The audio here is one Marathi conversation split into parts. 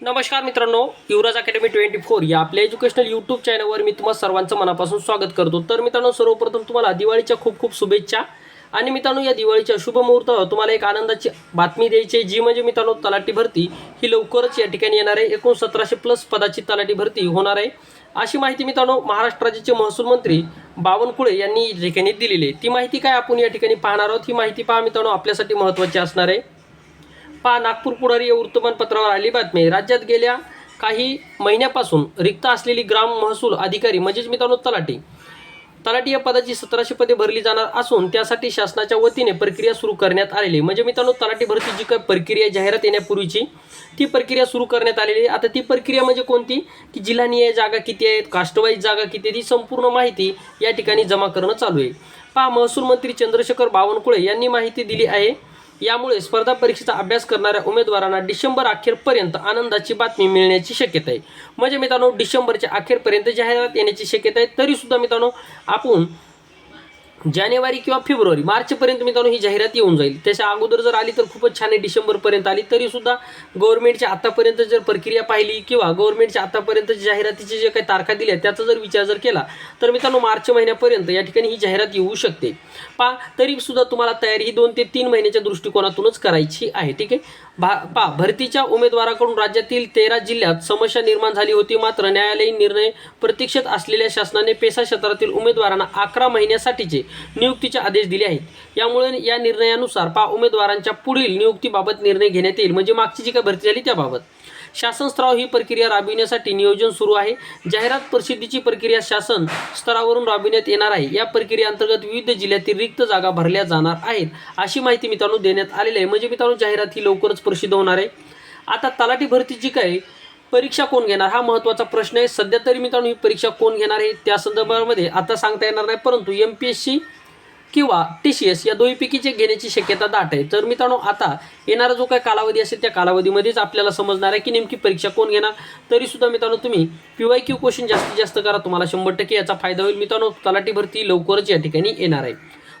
नमस्कार मित्रांनो युवराज अकॅडमी ट्वेंटी फोर या आपल्या एज्युकेशनल यूट्यूब चॅनलवर मी तुम्हाला सर्वांचं मनापासून स्वागत करतो. तर मित्रांनो सर्वप्रथम तुम्हाला दिवाळीच्या खूप खूप शुभेच्छा. आणि मित्रांनो या दिवाळीच्या शुभ मुहूर्तावर तुम्हाला एक आनंदाची बातमी द्यायची आहे जी म्हणजे मित्रांनो तलाठी भरती ही लवकरच या ठिकाणी येणार आहे. एकूण सतराशे प्लस पदाची तलाठी भरती होणार आहे. अशी माहिती मित्रांनो महाराष्ट्र राज्याचे महसूल मंत्री बावनकुळे यांनी या ठिकाणी दिलेली आहे. ती माहिती काय आपण या ठिकाणी पाहणार आहोत? ही माहिती पहा मित्रांनो आपल्यासाठी महत्त्वाची असणार आहे. पहा नागपूर पुढारी या वृत्तमानपत्रावर आली बातमी. आहे. राज्यात गेल्या काही महिन्यापासून रिक्त असलेली ग्राम महसूल अधिकारी म्हणजेच मित्रांनो तलाठी तलाठी या पदाची सतराशे पदे भरली जाणार असून त्यासाठी शासनाच्या वतीने प्रक्रिया सुरू करण्यात आलेली. म्हणजे मित्रांनो तलाठी भरती जी काही प्रक्रिया जाहिरात येण्यापूर्वीची ती प्रक्रिया सुरू करण्यात आलेली आहे. आता ती प्रक्रिया म्हणजे कोणती? की जिल्हानिहाय जागा किती आहेत कास्टवाईज जागा किती आहे ती संपूर्ण माहिती या ठिकाणी जमा करणं चालू आहे. पहा महसूल मंत्री चंद्रशेखर बावनकुळे यांनी माहिती दिली आहे यामुळे स्पर्धा परीक्षेचा अभ्यास करणाऱ्या उमेदवारांना डिसेंबर अखेरपर्यंत आनंदाची बातमी मिळण्याची शक्यता आहे. म्हणजे मित्रांनो डिसेंबरच्या अखेरपर्यंत जाहिरात येण्याची शक्यता आहे. तरीसुद्धा मित्रांनो आपण जानेवारी किंवा फेब्रुवारी मार्चपर्यंत मित्रांनो ही जाहिरात येऊन जाईल. त्याच्या अगोदर जर आली तर खूपच छान आहे डिसेंबरपर्यंत आली तरीसुद्धा गव्हर्नमेंटच्या आतापर्यंत जर प्रक्रिया पाहिली किंवा गव्हर्नमेंटच्या आतापर्यंत जाहिरातीचे जे काही तारखा दिल्या त्याचा जर विचार जर केला तर मित्रांनो मार्च महिन्यापर्यंत या ठिकाणी ही जाहिरात येऊ शकते. पा तरीसुद्धा तुम्हाला तयारी ही दोन ते तीन महिन्याच्या दृष्टिकोनातूनच करायची आहे ठीक आहे? भा पा भरतीच्या उमेदवाराकडून राज्यातील तेरा जिल्ह्यात समस्या निर्माण झाली होती. मात्र न्यायालयीन निर्णय प्रतीक्षेत असलेल्या शासनाने पेसा क्षेत्रातील उमेदवारांना अकरा महिन्यासाठीचे नियुक्तीचे आदेश दिले आहेत. यामुळे या निर्णयानुसार पा उमेदवारांच्या पुढील नियुक्तीबाबत निर्णय घेण्यात येईल. म्हणजे मागची जी काही भरती झाली त्याबाबत. शासन स्तरावर ही प्रक्रिया राबविण्यासाठी नियोजन सुरू आहे. जाहिरात प्रसिद्धीची प्रक्रिया शासन स्तरावरून राबविण्यात येणार आहे. या प्रक्रियेअंतर्गत विविध जिल्ह्यातील रिक्त जागा भरल्या जाणार आहेत. अशी माहिती मित्रांनो देण्यात आलेली आहे. म्हणजे मित्रांनो जाहिरात ही लवकरच प्रसिद्ध होणार आहे. आता तलाठी भरती जी काय परीक्षा कोण घेणार? हा महत्त्वाचा प्रश्न आहे. सध्या तरी मित्रांनो ही परीक्षा कोण घेणार आहे? त्या संदर्भामध्ये आता सांगता येणार नाही परंतु एम पी एस सी किंवा टी सी एस या दोन्हीपैकीचे घेण्याची शक्यता दाट आहे. तर मित्रांनो आता येणारा जो काही कालावधी असेल त्या कालावधीमध्येच आपल्याला समजणार आहे की नेमकी परीक्षा कोण घेणार. तरीसुद्धा मित्रांनो तुम्ही पी वाय क्यू क्वेश्चन जास्तीत जास्त करा. तुम्हाला शंभर टक्के याचा फायदा होईल. मित्रांनो तलाठी भरती लवकरच या ठिकाणी येणार आहे.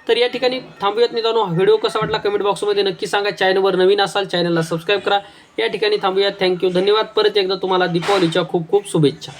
तर या ठिकाणी थांबूयात मित्रांनो व्हिडिओ कसा वाटला कमेंट बॉक्समध्ये नक्की सांगा. चॅनलवर नवीन असाल चॅनलला सबस्क्राईब करा. या ठिकाणी थांबूयात. थँक्यू धन्यवाद. परत एकदा तुम्हाला दीपावलीच्या खूप खूप शुभेच्छा.